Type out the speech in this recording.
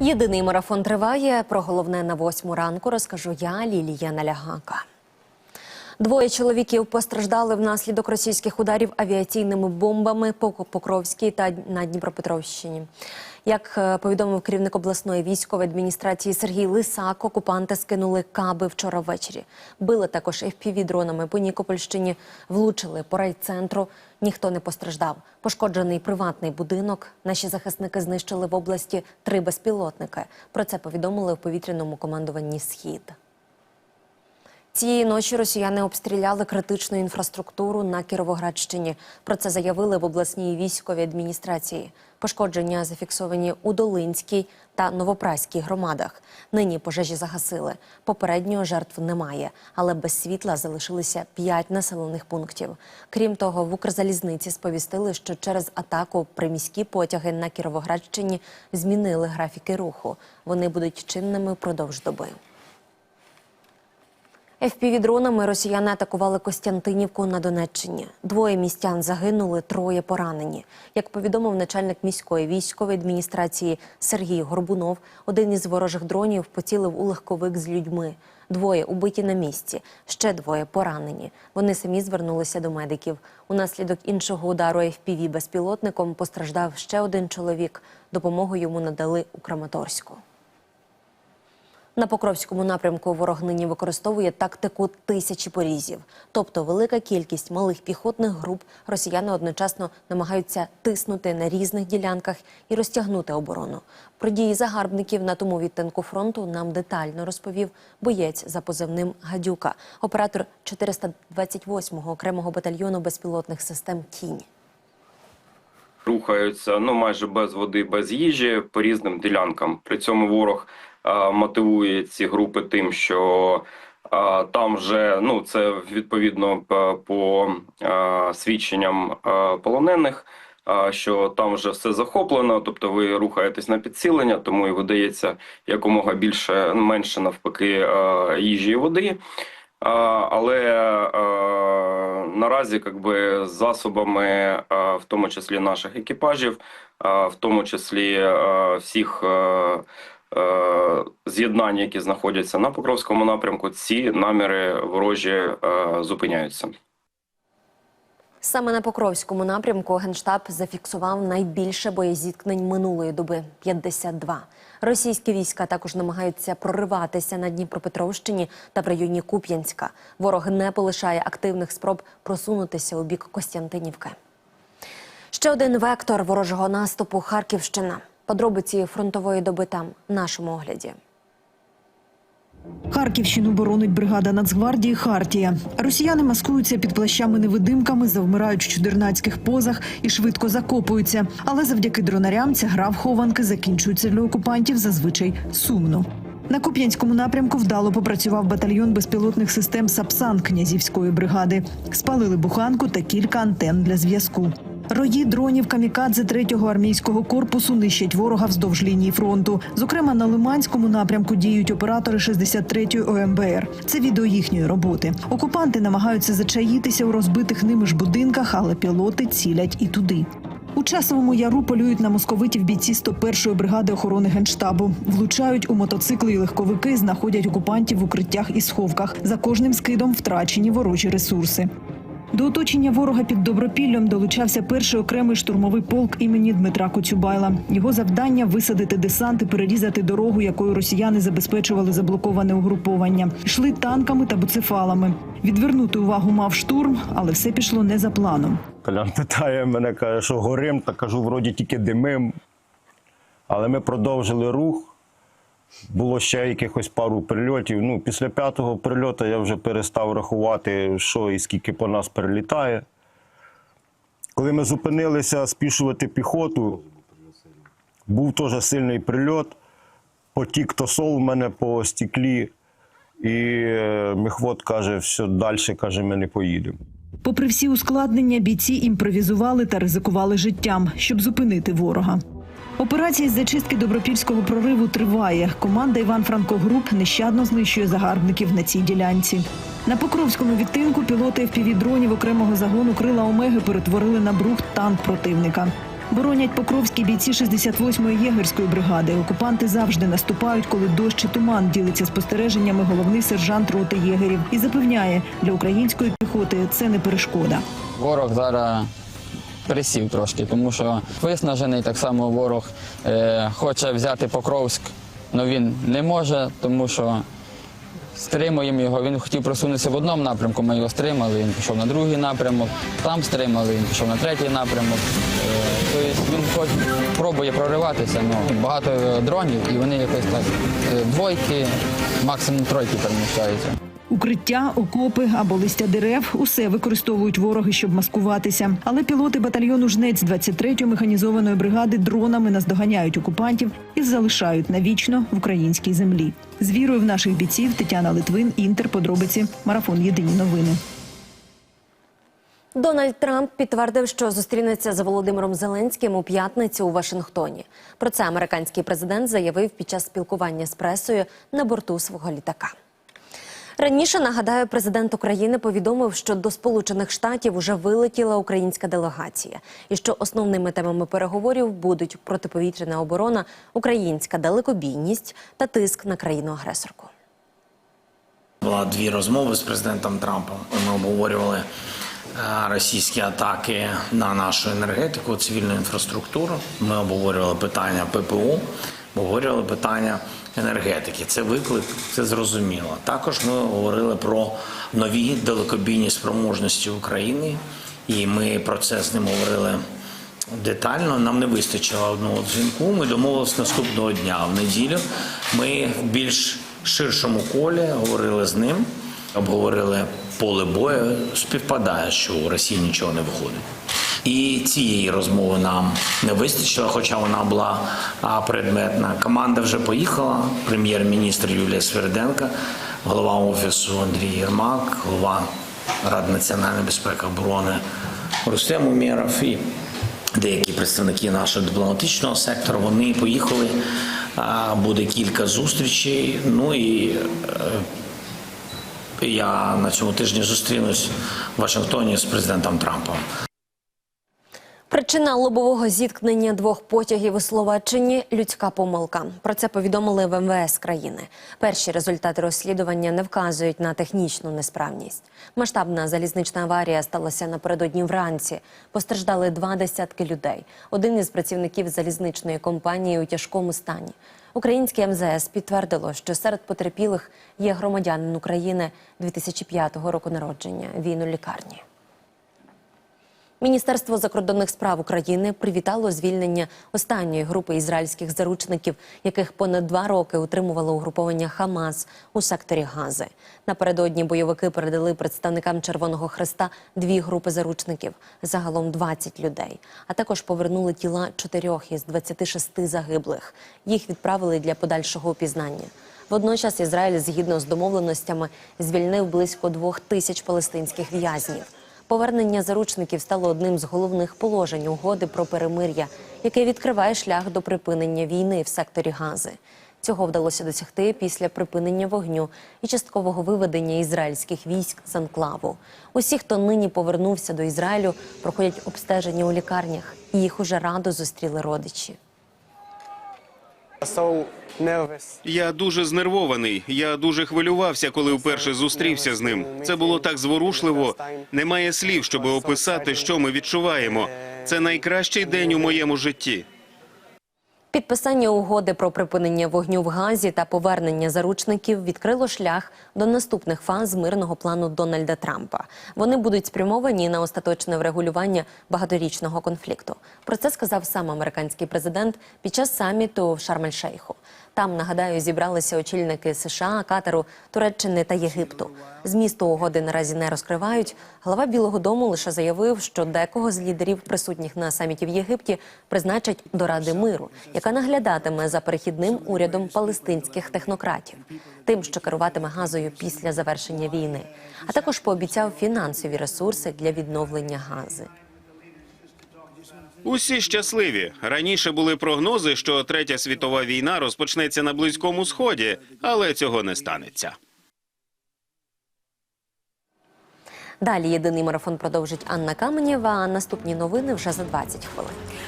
Єдиний марафон триває. Про головне на восьму ранку розкажу я, Лілія Налягака. Двоє чоловіків постраждали внаслідок російських ударів авіаційними бомбами по Покровській та на Дніпропетровщині. Як е, повідомив керівник обласної військової адміністрації Сергій Лисак, окупанти скинули каби вчора ввечері. Били також fpv дронами по Нікопольщині, влучили по райцентру. Ніхто не постраждав. Пошкоджений приватний будинок. Наші захисники знищили в області три безпілотники. Про це повідомили у повітряному командуванні Схід. Цієї ночі росіяни обстріляли критичну інфраструктуру на Кіровоградщині. Про це заявили в обласній військовій адміністрації. Пошкодження зафіксовані у Долинській та Новопраській громадах. Нині пожежі загасили. Попередньо жертв немає, але без світла залишилися п'ять населених пунктів. Крім того, в Укрзалізниці сповістили, що через атаку приміські потяги на Кіровоградщині змінили графіки руху. Вони будуть чинними впродовж доби. ФПВ-дронами росіяни атакували Костянтинівку на Донеччині. Двоє містян загинули, троє поранені. Як повідомив начальник міської військової адміністрації Сергій Горбунов, один із ворожих дронів поцілив у легковик з людьми. Двоє убиті на місці, ще двоє поранені. Вони самі звернулися до медиків. Унаслідок іншого удару ФПВ безпілотником постраждав ще один чоловік. Допомогу йому надали у Краматорську. На Покровському напрямку ворог нині використовує тактику тисячі порізів, тобто велика кількість малих піхотних груп росіяни одночасно намагаються тиснути на різних ділянках і розтягнути оборону. Про дії загарбників на тому відтинку фронту нам детально розповів боєць за позивним Гадюка, оператор 428-го окремого батальйону безпілотних систем Кінь. рухаються ну майже без води, без їжі по різним ділянкам. При цьому ворог мотивує ці групи тим, що там вже ну це відповідно по свідченням полонених. Що там вже все захоплено, тобто ви рухаєтесь на підсилення, тому і видається якомога більше менше навпаки їжі і води. Але е, наразі якби засобами, е, в тому числі наших екіпажів, е, в тому числі е, всіх е, е, з'єднань, які знаходяться на Покровському напрямку, ці наміри ворожі е, зупиняються. Саме на Покровському напрямку Генштаб зафіксував найбільше боєзіткнень минулої доби 52. Російські війська також намагаються прориватися на Дніпропетровщині та в районі Куп'янська. Ворог не полишає активних спроб просунутися у бік Костянтинівки. Ще один вектор ворожого наступу Харківщина. Подробиці фронтової доби там в нашому огляді. Харківщину боронить бригада Нацгвардії Хартія. Росіяни маскуються під плащами-невидимками, завмирають в чудернацьких позах і швидко закопуються. Але завдяки дронарям ця гра в хованки закінчується для окупантів зазвичай сумно. На Куп'янському напрямку вдало попрацював батальйон безпілотних систем Сапсан князівської бригади. Спалили буханку та кілька антенн для зв'язку. Рої дронів камікадзе 3-го армійського корпусу нищать ворога вздовж лінії фронту. Зокрема, на Лиманському напрямку діють оператори 63-ї ОМБР. Це відео їхньої роботи. Окупанти намагаються зачаїтися у розбитих ними ж будинках, але пілоти цілять і туди. У часовому яру полюють на московитів бійці 101-ї бригади охорони генштабу. Влучають у мотоцикли і легковики, знаходять окупантів в укриттях і сховках. За кожним скидом втрачені ворожі ресурси. До оточення ворога під Добропіллям долучався перший окремий штурмовий полк імені Дмитра Коцюбайла. Його завдання висадити десант і перерізати дорогу, якою росіяни забезпечували заблоковане угруповання. Йшли танками та буцефалами. Відвернути увагу мав штурм, але все пішло не за планом. Колян питає мене, каже, що горим, та кажу, вроді тільки димим. Але ми продовжили рух. Було ще якихось пару прильотів. Ну, після п'ятого прильоту я вже перестав рахувати, що і скільки по нас перелітає. Коли ми зупинилися спішувати піхоту, був теж сильний прильот, потік тосол в мене по стеклі, і е, мехвод каже, все далі каже, ми не поїдемо. Попри всі ускладнення, бійці імпровізували та ризикували життям, щоб зупинити ворога. Операція з зачистки добропільського прориву триває. Команда Іван Франко Груп нещадно знищує загарбників на цій ділянці. На Покровському відтинку пілоти FPV-дронів окремого загону крила Омеги перетворили на брухт танк противника. Боронять покровські бійці 68-ї єгерської бригади. Окупанти завжди наступають, коли дощ і туман ділиться спостереженнями головний сержант роти єгерів і запевняє, для української піхоти це не перешкода. Ворог зараз присів трошки, тому що виснажений так само ворог е, хоче взяти Покровськ, але він не може, тому що стримуємо його. Він хотів просунутися в одному напрямку, ми його стримали. Він пішов на другий напрямок, там стримали, він пішов на третій напрямок. Е, тобто він хоч пробує прориватися, але багато дронів, і вони якось так е, двойки, максимум тройки переміщаються. Укриття, окопи або листя дерев усе використовують вороги, щоб маскуватися. Але пілоти батальйону жнець 23-ї механізованої бригади дронами наздоганяють окупантів і залишають навічно в українській землі. З вірою в наших бійців Тетяна Литвин, Інтер. Подробиці. Марафон. Єдині новини. Дональд Трамп підтвердив, що зустрінеться з Володимиром Зеленським у п'ятницю у Вашингтоні. Про це американський президент заявив під час спілкування з пресою на борту свого літака. Раніше нагадаю, президент України повідомив, що до Сполучених Штатів уже вилетіла українська делегація, і що основними темами переговорів будуть протиповітряна оборона, українська далекобійність та тиск на країну-агресорку. Була дві розмови з президентом Трампом. Ми обговорювали е, російські атаки на нашу енергетику, цивільну інфраструктуру. Ми обговорювали питання ППО, обговорювали питання енергетики. Це виклик, це зрозуміло. Також ми говорили про нові далекобійні спроможності України, і ми про це з ним говорили детально. Нам не вистачило одного дзвінку. Ми домовилися наступного дня. В неділю ми в більш ширшому колі говорили з ним, обговорили поле бою. Співпадає, що у Росії нічого не виходить. І цієї розмови нам не вистачило, хоча вона була предметна. Команда вже поїхала. Прем'єр-міністр Юлія Сверденка, голова офісу Андрій Єрмак, голова Ради національної безпеки оборони Рустем Умєров і деякі представники нашого дипломатичного сектору. Вони поїхали. Буде кілька зустрічей. Ну і е, я на цьому тижні зустрінусь в Вашингтоні з президентом Трампом. Причина лобового зіткнення двох потягів у Словаччині людська помилка. Про це повідомили в МВС країни. Перші результати розслідування не вказують на технічну несправність. Масштабна залізнична аварія сталася напередодні вранці. Постраждали два десятки людей. Один із працівників залізничної компанії у тяжкому стані. Українське МЗС підтвердило, що серед потерпілих є громадянин України 2005 року народження. Він у лікарні. Міністерство закордонних справ України привітало звільнення останньої групи ізраїльських заручників, яких понад два роки утримувало угруповання Хамас у секторі Гази. Напередодні бойовики передали представникам Червоного Хреста дві групи заручників, загалом 20 людей. А також повернули тіла чотирьох із 26 загиблих. Їх відправили для подальшого опізнання. Водночас Ізраїль, згідно з домовленостями, звільнив близько двох тисяч палестинських в'язнів. Повернення заручників стало одним з головних положень угоди про перемир'я, яке відкриває шлях до припинення війни в секторі Гази. Цього вдалося досягти після припинення вогню і часткового виведення ізраїльських військ з анклаву. Усі, хто нині повернувся до Ізраїлю, проходять обстеження у лікарнях, і їх уже радо зустріли родичі. Я дуже знервований. Я дуже хвилювався, коли вперше зустрівся з ним. Це було так зворушливо. Немає слів, щоб описати, що ми відчуваємо. Це найкращий день у моєму житті. Підписання угоди про припинення вогню в Газі та повернення заручників відкрило шлях до наступних фаз мирного плану Дональда Трампа. Вони будуть спрямовані на остаточне врегулювання багаторічного конфлікту. Про це сказав сам американський президент під час саміту в Шарм-ель-Шейху. Там, нагадаю, зібралися очільники США, Катару, Туреччини та Єгипту. Змісту угоди наразі не розкривають. Глава Білого Дому лише заявив, що декого з лідерів, присутніх на саміті в Єгипті, призначать до Ради миру, яка наглядатиме за перехідним урядом палестинських технократів, тим, що керуватиме газою після завершення війни, а також пообіцяв фінансові ресурси для відновлення гази. Усі щасливі. Раніше були прогнози, що третя світова війна розпочнеться на близькому сході, але цього не станеться. Далі єдиний марафон продовжить Анна Каменєва. а Наступні новини вже за 20 хвилин.